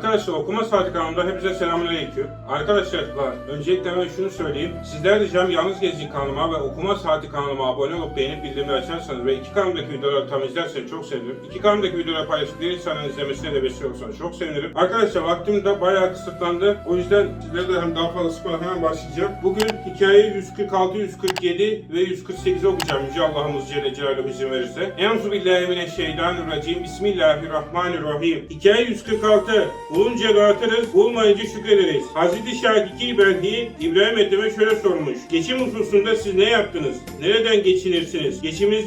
Arkadaşlar okuma saati kanalında hepinize selamünaleyküm. Arkadaşlar. Öncelikle ben şunu söyleyeyim. Sizler ricam Yalnız Gezgin kanalıma ve okuma saati kanalıma abone olup beğenip bildirimleri açarsanız ve iki kanalımdaki videoları tam izlerseniz çok sevinirim. İki kanalımdaki videoları paylaşıp diğer insanların izlemesine de vesile olursanız çok sevinirim. Arkadaşlar vaktim de bayağı kısıtlandı. O yüzden sizlere de hem daha fazla sıkmadan hemen başlayacağım. Bugün hikayeyi 146, 147 ve 148 okuyacağım. Yüce Allah'ımız Celle Celaluhu izin verirse. Euzubillahimineşşeytanirracim. Bismillahirrahmanirrahim. Hikaye 146. Bulunca dağıtırız, bulmayınca şükrederiz. Hazreti Şakiki Belhi İbrahim Ethem'e şöyle sormuş. Geçim hususunda siz ne yaptınız? Nereden geçinirsiniz? Geçiminiz,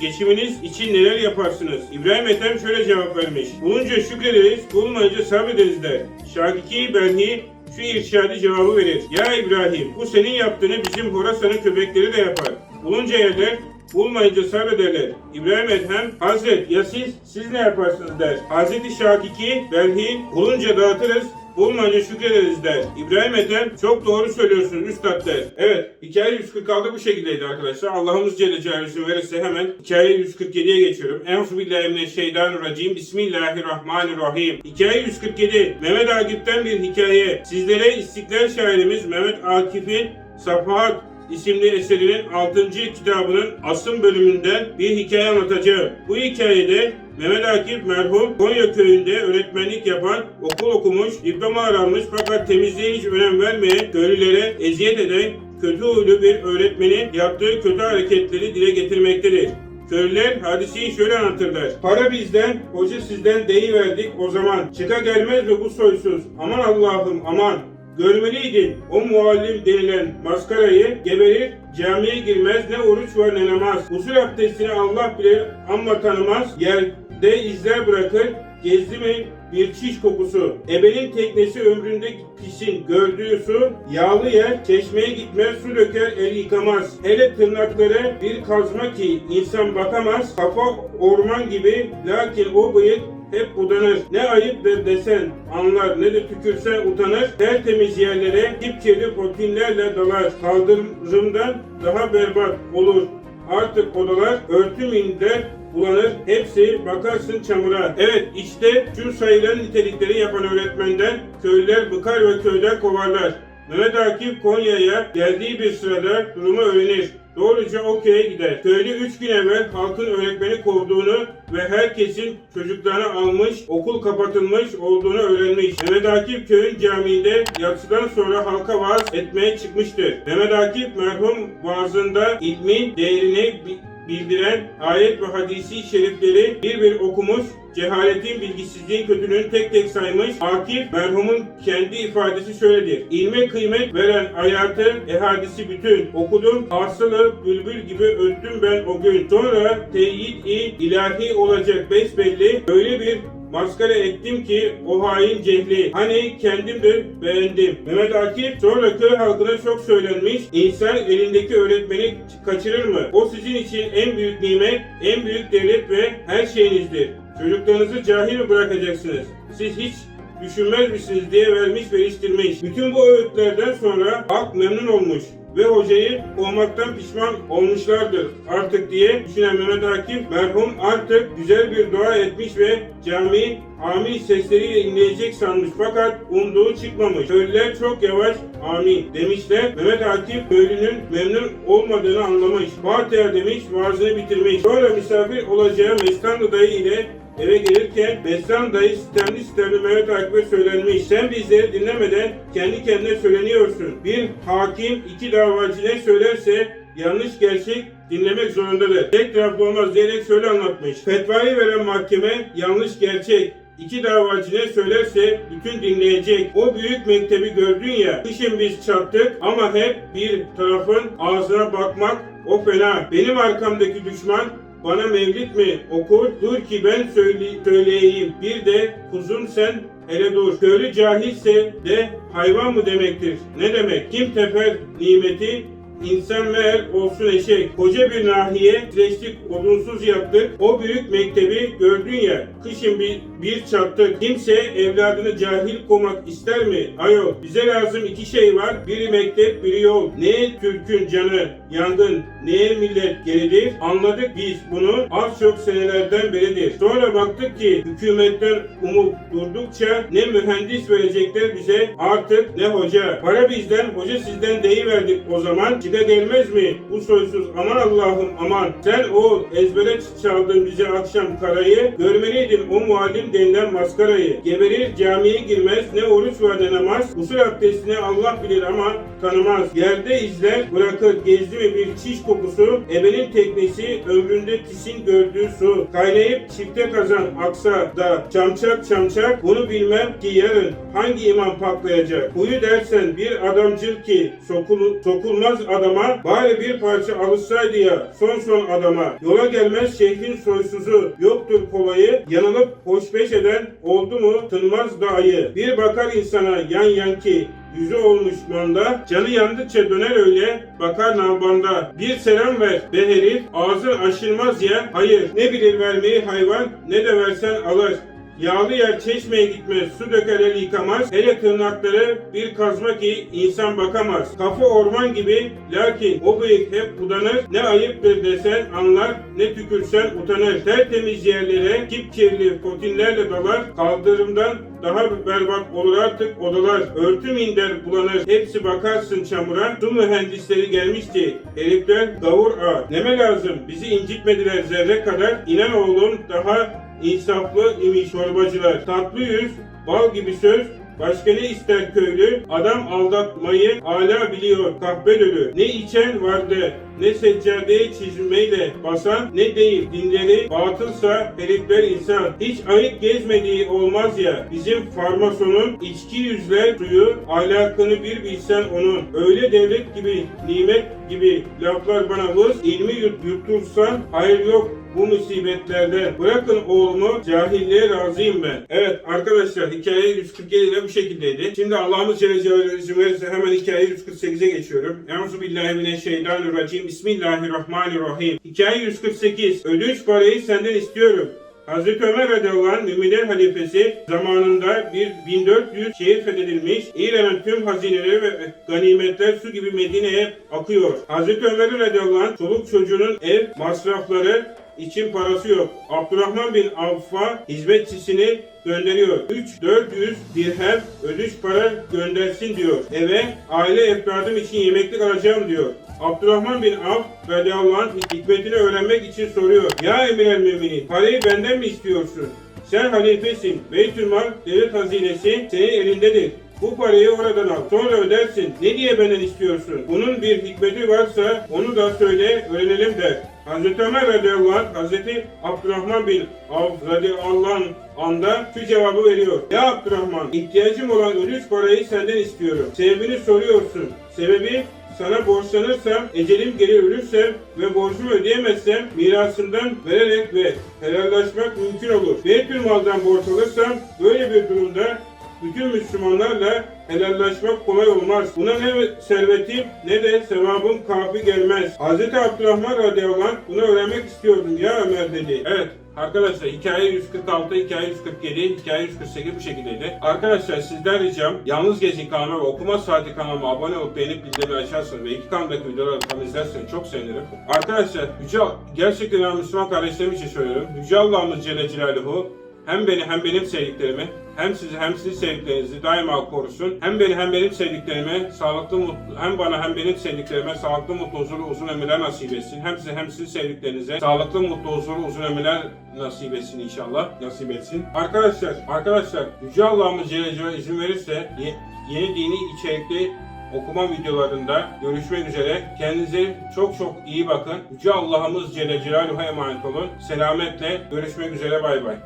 geçiminiz için neler yaparsınız? İbrahim Ethem şöyle cevap vermiş. Bulunca şükrederiz, bulmayınca sabrederiz der. Şakiki Belhi şu irşadi cevabı verir. Ya İbrahim bu senin yaptığını bizim Horasan'ın köpekleri de yapar. Bulunca yerler, bulmayınca sabrederler. İbrahim Ethem, Hazret ya siz, siz ne yaparsınız der. Hazreti Şakiki, Belhi, bulunca dağıtırız, bulmayınca şükrederiz der. İbrahim Ethem, çok doğru söylüyorsunuz üstad der. Evet, hikaye 146 bu şekildeydi arkadaşlar. Allah'ımız Celle Celaluhu verirse hemen hikaye 147'ye geçiyorum. Enfuzubillahimineşşeytanirracim. Bismillahirrahmanirrahim. Hikaye 147. Mehmet Akif'ten bir hikaye. Sizlere İstiklal şairimiz Mehmet Akif'in Safahat isimli eserinin 6. kitabının asım bölümünden bir hikaye anlatacağım. Bu hikayede Mehmet Akif merhum Konya köyünde öğretmenlik yapan, okul okumuş, diploma almış fakat temizliğe hiç önem vermeyen köylülere eziyet eden kötü huylu bir öğretmenin yaptığı kötü hareketleri dile getirmektedir. Köylüler hadiseyi şöyle anlatırlar. Para bizden, hoca sizden deyiverdik o zaman. Çıka gelmez mi bu soysuz? Aman Allah'ım aman. Görmeliydin o muallim denilen maskarayı geberir, camiye girmez ne oruç var ne namaz. Usul abdestini Allah bilir amma tanımaz, yerde izler bırakır, gezdi mi bir çiş kokusu. Ebenin teknesi ömründe pisin, gördüğü su, yağlı yer, çeşmeye gitmez, su döker, el yıkamaz. Hele tırnakları bir kazma ki insan bakamaz, kafa orman gibi, lakin o bıyık hep budanır. Ne ayıptır desen anlar ne de tükürsen utanır. Tertemiz yerlere dipçeli potinlerle dalar. Kaldırımdan daha berbat olur. Artık odalar örtümünde bulanır. Hepsi bakarsın çamura. Evet işte şu sayılan nitelikleri yapan öğretmenden köylüler bıkar ve köyden kovarlar. Mehmet Akif Konya'ya geldiği bir sırada durumu öğrenir. Doğruca o köye gider. Köylü üç gün evvel halkın öğretmeni kovduğunu ve herkesin çocuklarını almış, okul kapatılmış olduğunu öğrenmiş. Mehmet Akif köyün camiinde yatsıdan sonra halka vaaz etmeye çıkmıştır. Mehmet Akif merhum vaazında ilmin değerini bi- bildiren ayet ve hadisi şerifleri bir bir okumuş, cehaletin, bilgisizliğin, kötülüğünü tek tek saymış. Akif merhumun kendi ifadesi şöyledir. İlme kıymet veren hayatı, ehadisi bütün. Okudum, asılı bülbül gibi öttüm ben o gün. Sonra teyit-i ilahi olacak besbelli. Öyle bir maskara ettim ki o hain cehli. Hani kendim de beğendim. Mehmet Akif sonra köy halkına çok söylenmiş. İnsan elindeki öğretmeni kaçırır mı? O sizin için en büyük nimet, en büyük devlet ve her şeyinizdir. Çocuklarınızı cahil mi bırakacaksınız? Siz hiç düşünmez misiniz diye vermiş ve istirmiş. Bütün bu öğütlerden sonra halk memnun olmuş ve hocayı kovmaktan pişman olmuşlardır artık diye düşünen Mehmet Akif merhum artık güzel bir dua etmiş ve camiyi amin sesleriyle inleyecek sanmış fakat umduğu çıkmamış. Köylüler çok yavaş amin demişler. Mehmet Akif köylünün memnun olmadığını anlamış. Fatiha demiş vaazını bitirmiş. Sonra misafir olacağı Mestanlı dayı ile Eve gelirken Besran dayı sistemli sistemli Mehmet Akif'e söylenmiş. Sen bizleri dinlemeden kendi kendine söyleniyorsun. Bir hakim iki davacı ne söylerse yanlış gerçek dinlemek zorundadır. Tek taraflı olmaz diyerek şöyle anlatmış. Fetvayı veren mahkeme yanlış gerçek. İki davacı ne söylerse bütün dinleyecek. O büyük mektebi gördün ya. Kışın biz çattık ama hep bir tarafın ağzına bakmak o fena. Benim arkamdaki düşman bana mevlit mi okur? Dur ki ben söyle- söyleyeyim. Bir de kuzum sen hele dur. Köylü cahilse de hayvan mı demektir? Ne demek? Kim teper nimeti İnsan meğer olsun eşek. Koca bir nahiye süreçlik odunsuz yaptık. O büyük mektebi gördün ya. Kışın bir, bir çattık. Kimse evladını cahil koymak ister mi? Ayol. Bize lazım iki şey var. Biri mektep, biri yol. Neye Türk'ün canı yangın, neye millet geridir? Anladık biz bunu az çok senelerden beridir. Sonra baktık ki hükümetten umut durdukça ne mühendis verecekler bize artık ne hoca. Para bizden, hoca sizden deyiverdik o zaman. Çıka gelmez mi bu soysuz aman Allah'ım aman. Sen o ezbere çaldın bize akşam karayı. Görmeliydin o muallim denilen maskarayı. Geberir camiye girmez ne oruç var ne namaz. Usul abdestini Allah bilir ama tanımaz. Yerde izler bırakır gezdi mi bir çiş kokusu. Ebenin teknesi ömründe tisin gördüğü su. Kaynayıp çifte kazan aksa da çamçak çamçak bunu bilmem ki yarın hangi imam patlayacak. Uyu dersen bir adamcıl ki sokul, sokulmaz adama bari bir parça alışsaydı ya son son adama. Yola gelmez şehrin soysuzu yoktur kolayı yanılıp hoşbeş eden oldu mu tınmaz dayı. Bir bakar insana yan yan ki Yüzü olmuş manda, canı yandıkça döner öyle, bakar nalbanda. Bir selam ver be herif, ağzın aşılmaz ya. Hayır, ne bilir vermeyi hayvan, ne de versen alır. Yağlı yer çeşmeye gitmez, su döker el yıkamaz. Hele tırnakları bir kazma ki insan bakamaz. Kafa orman gibi, lakin o bıyık hep budanır. Ne ayıptır desen anlar, ne tükürsen utanır. Tertemiz yerlere kipkirli fotinlerle dalar. Kaldırımdan daha berbat olur artık odalar. Örtü minder bulanır. Hepsi bakarsın çamura. Su mühendisleri gelmişti. Herifler gavur ağa. Neme lazım? Bizi incitmediler zerre kadar. İnan oğlum daha insaflı imiş çorbacılar. Tatlı yüz, bal gibi söz, Başka ne ister köylü? Adam aldatmayı hala biliyor kahpe dölü. Ne içen vardı, ne seccadeye çizmeyle basan ne değil. Dinleri batılsa herifler insan. Hiç ayık gezmediği olmaz ya. Bizim farmasonun içki yüzler suyu ahlakını bir bilsen onun. Öyle devlet gibi, nimet gibi laflar bana vız. ilmi yut, yutursan hayır yok bu musibetlerde. Bırakın oğlumu cahilliğe razıyım ben. Evet arkadaşlar hikaye 147 ile bu şekildeydi. Şimdi Allah'ımız Celle Celaluhu izin verirse hemen hikaye 148'e geçiyorum. Euzu billahi mineşşeytanirracim. Bismillahirrahmanirrahim. Hikaye 148. Ödünç parayı senden istiyorum. Hazreti Ömer radıyallahu müminler halifesi zamanında bir 1400 şehir fethedilmiş. İran'ın tüm hazineleri ve ganimetler su gibi Medine'ye akıyor. Hazreti Ömer radıyallahu çoluk çocuğunun ev masrafları için parası yok. Abdurrahman bin Avf'a hizmetçisini gönderiyor. 3-400 dirhem ödüş para göndersin diyor. Eve aile efradım için yemeklik alacağım diyor. Abdurrahman bin Avf radıyallahu anh hikmetini öğrenmek için soruyor. Ya emir el müminin parayı benden mi istiyorsun? Sen halifesin. Beytülmal devlet hazinesi senin elindedir. Bu parayı oradan al. Sonra ödersin. Ne diye benden istiyorsun? Bunun bir hikmeti varsa onu da söyle öğrenelim der. Hazreti Ömer radıyallahu anh, Hazreti Abdurrahman bin Avf radıyallahu anda şu cevabı veriyor. Ya Abdurrahman, ihtiyacım olan ödünç parayı senden istiyorum. Sebebini soruyorsun. Sebebi sana borçlanırsam, ecelim gelir ölürsem ve borcumu ödeyemezsem mirasımdan vererek ve helallaşmak mümkün olur. Beytül maldan borç alırsam böyle bir durumda bütün Müslümanlarla helallaşmak kolay olmaz. Buna ne servetim ne de sevabım kafi gelmez. Hz. Abdurrahman radıyallahu bunu öğrenmek istiyordum ya Ömer dedi. Evet Arkadaşlar hikaye 146, hikaye 147, hikaye 148 bu şekildeydi. Arkadaşlar sizden ricam Yalnız Gezin kanalıma ve Okuma Saati kanalıma abone olup beğenip bildirimleri açarsanız ve iki kanaldaki videoları tam izlerseniz çok sevinirim. Arkadaşlar Yüce, gerçekten Müslüman kardeşlerim için söylüyorum. Yüce Allah'ımız Celle Celaluhu hem beni hem benim sevdiklerimi hem sizi hem sizin sevdiklerinizi daima korusun. Hem beni hem benim sevdiklerime sağlıklı mutlu hem bana hem benim sevdiklerime sağlıklı mutlu huzurlu uzun ömürler nasip etsin. Hem size hem sizin sevdiklerinize sağlıklı mutlu huzurlu uzun ömürler nasip etsin inşallah. Nasip etsin. Arkadaşlar, arkadaşlar Yüce Allah'ımız Celle izin verirse ye- yeni dini içerikli okuma videolarında görüşmek üzere. Kendinize çok çok iyi bakın. Yüce Allah'ımız Celle Celaluhu'ya emanet olun. Selametle görüşmek üzere bay bay.